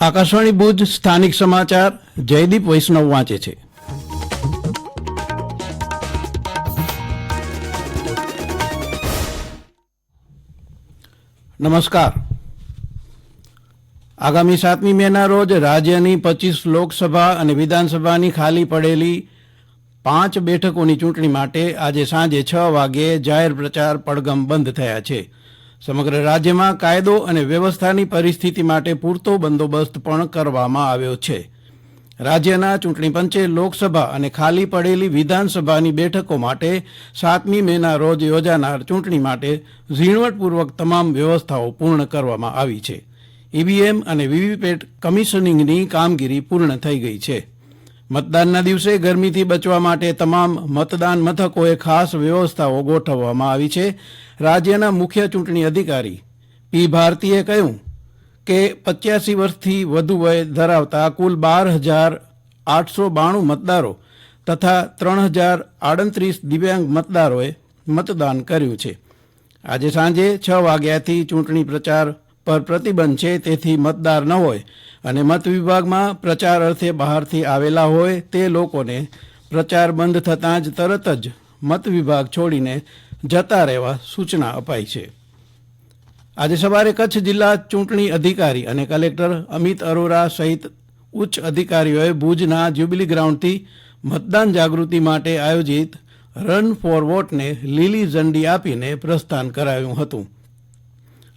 આકાશવાણી ભુજ સ્થાનિક સમાચાર, જયદીપ વૈષ્ણવ વાંચે છે. નમસ્કાર. આગામી સાતમી મેના રોજ રાજ્યની પચીસ લોકસભા અને વિધાનસભાની ખાલી પડેલી પાંચ બેઠકોની ચૂંટણી માટે આજે સાંજે છ વાગ્યે જાહેર પ્રચાર પડગમ બંધ થયા છે. સમગ્ર રાજ્યમાં કાયદો અને વ્યવસ્થાની પરિસ્થિતિ માટે પૂરતો બંદોબસ્ત પણ કરવામાં આવ્યો છે. રાજ્યના ચૂંટણી પંચે લોકસભા અને ખાલી પડેલી વિધાનસભાની બેઠકો માટે સાતમી મેના રોજ યોજાનાર ચૂંટણી માટે ઝીણવટપૂર્વક તમામ વ્યવસ્થાઓ પૂર્ણ કરવામાં આવી છે. ઈવીએમ અને વીવીપેટ કમિશનિંગની કામગીરી પૂર્ણ થઈ ગઈ છે. મતદાનના દિવસે ગરમીથી બચવા માટે તમામ મતદાન મથકોએ ખાસ વ્યવસ્થાઓ ગોઠવવામાં આવી છે. રાજ્યના મુખ્ય ચૂંટણી અધિકારી પી. ભારતીએ કહ્યું કે પચ્યાસી વર્ષથી વધુ વય ધરાવતા કુલ બાર હજાર આઠસો બાણું મતદારો તથા ત્રણ હજાર આડત્રીસ દિવ્યાંગ મતદારોએ મતદાન કર્યું છે. આજે સાંજે છ વાગ્યાથી ચૂંટણી પ્રચાર પર પ્રતિબંધ છે, તેથી મતદાર ન હોય અને મત વિભાગમાં પ્રચાર અર્થે બહારથી આવેલા હોય તે લોકોને પ્રચાર બંધ થતાં જ તરત જ મત વિભાગ છોડીને જતા રહેવા સૂચના અપાઈ છે. આજે સવારે કચ્છ જિલ્લા ચૂંટણી અધિકારી અને કલેક્ટર અમિત અરોરા સહિત ઉચ્ચ અધિકારીઓએ ભુજના જ્યુબિલી ગ્રાઉન્ડથી મતદાન જાગૃતિ માટે આયોજિત રન ફોર વોટને લીલી ઝંડી આપીને પ્રસ્થાન કરાયું હતું.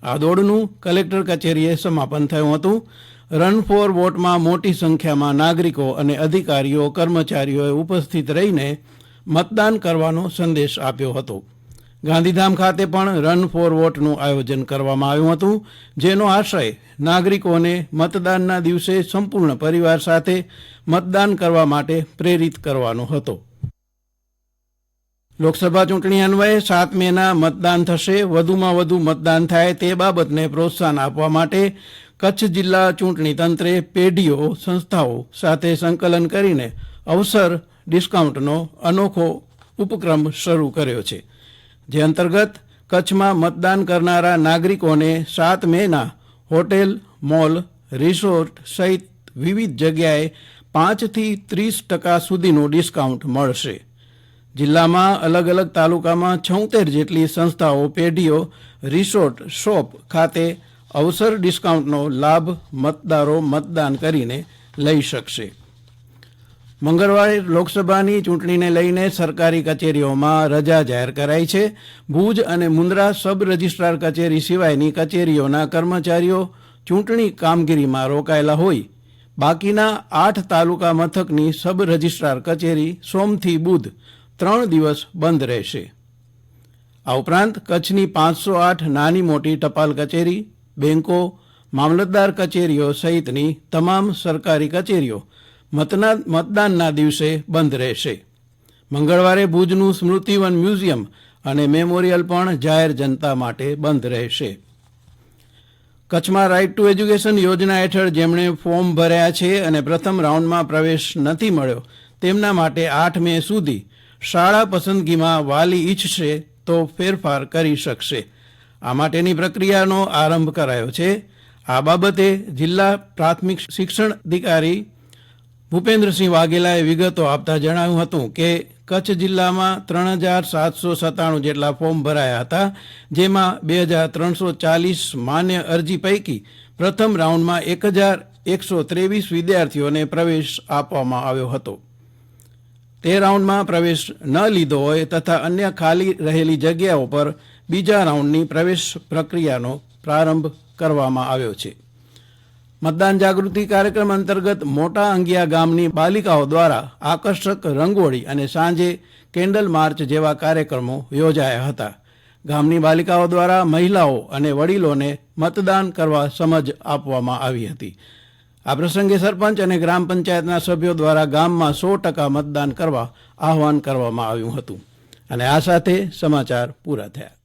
આ દોડનું કલેક્ટર કચેરીએ સમાપન થયું હતું. રન ફોર વોટમાં મોટી સંખ્યામાં નાગરિકો અને અધિકારીઓ, કર્મચારીઓએ ઉપસ્થિત રહીને મતદાન કરવાનો સંદેશ આપ્યો હતો. ગાંધીધામ ખાતે પણ રન ફોર વોટનું આયોજન કરવામાં આવ્યું હતું, જેનો આશય નાગરિકોને મતદાનના દિવસે સંપૂર્ણ પરિવાર સાથે મતદાન કરવા માટે પ્રેરિત કરવાનો હતો. લોકસભા ચૂંટણી અન્વયે સાત મેના મતદાન થશે. વધુમાં વધુ મતદાન થાય તે બાબતને પ્રોત્સાહન આપવા માટે કચ્છ જિલ્લા ચૂંટણી તંત્રે પેઢીઓ, સંસ્થાઓ સાથે સંકલન કરીને અવસર ડિસ્કાઉન્ટનો અનોખો ઉપક્રમ શરૂ કર્યો છે. જે અંતર્ગત કચ્છમાં મતદાન કરનારા નાગરિકોને સાત મેના હોટેલ, મોલ, રિસોર્ટ સહિત વિવિધ જગ્યાએ પાંચથી ત્રીસ ટકા સુધીનું ડિસ્કાઉન્ટ મળશે. જિલ્લામાં અલગ અલગ તાલુકામાં છોતેર જેટલી સંસ્થાઓ, પેઢીઓ, રિસોર્ટ, શોપ ખાતે અવસર ડિસ્કાઉન્ટનો લાભ મતદારો મતદાન કરીને લઈ શકશે. મંગળવારે લોકસભાની ચૂંટણીને લઈને સરકારી કચેરીઓમાં રજા જાહેર કરાઈ છે. ભુજ અને મુન્દ્રા સબ રજિસ્ટ્રાર કચેરી સિવાયની કચેરીઓના કર્મચારીઓ ચૂંટણી કામગીરીમાં રોકાયેલા હોય. બાકીના આઠ તાલુકા મથકની સબ રજિસ્ટ્રાર કચેરી સોમથી બુધ ત્રણ દિવસ બંધ રહેશે. આ ઉપરાંત કચ્છની પાંચસો આઠ નાની મોટી ટપાલ કચેરી, બેંકો, મામલતદાર કચેરીઓ સહિતની તમામ સરકારી કચેરીઓ મતદાનના દિવસે બંધ રહેશે. મંગળવારે ભુજનું સ્મૃતિવન મ્યુઝિયમ અને મેમોરિયલ પણ જાહેર જનતા માટે બંધ રહેશે. કચ્છમાં રાઇટ ટુ એજ્યુકેશન યોજના હેઠળ જેમણે ફોર્મ ભર્યા છે અને પ્રથમ રાઉન્ડમાં પ્રવેશ નથી મળ્યો, તેમના માટે આઠ મે સુધી શાળા પસંદગીમાં વાલી ઈચ્છશે તો ફેરફાર કરી શકશે. આ માટેની પ્રક્રિયાનો આરંભ કરાયો છે. આ બાબતે જિલ્લા પ્રાથમિક શિક્ષણ અધિકારી ભૂપેન્દ્રસિંહ વાઘેલાએ વિગતો આપતા જણાવ્યું હતું કે, કચ્છ જિલ્લામાં ત્રણ હજાર સાતસો સત્તાણું જેટલા ફોર્મ ભરાયા હતા, જેમાં બે હજાર ત્રણસો ચાલીસ માન્ય અરજી પૈકી પ્રથમ રાઉન્ડમાં એક હજાર એકસો ત્રેવીસ વિદ્યાર્થીઓને પ્રવેશ આપવામાં આવ્યો હતો. તે રાઉન્ડમાં પ્રવેશ ન લીધો હોય તથા અન્ય ખાલી રહેલી જગ્યાઓ પર બીજા રાઉન્ડની પ્રવેશ પ્રક્રિયાનો પ્રારંભ કરવામાં આવ્યો છે. મતદાન જાગૃતિ કાર્યક્રમ અંતર્ગત મોટા અંગિયા ગામની બાલિકાઓ દ્વારા આકર્ષક રંગોળી અને સાંજે કેન્ડલ માર્ચ જેવા કાર્યક્રમો યોજાયા હતા. ગામની બાલિકાઓ દ્વારા મહિલાઓ અને વડીલોને મતદાન કરવા સમજ આપવામાં આવી હતી. આ પ્રસંગે સરપંચ અને ગ્રામ પંચાયતના સભ્યો દ્વારા ગામમાં સો ટકા મતદાન કરવા આહવાન કરવામાં આવ્યું હતું. અને આ સાથે સમાચાર પૂરા થયા.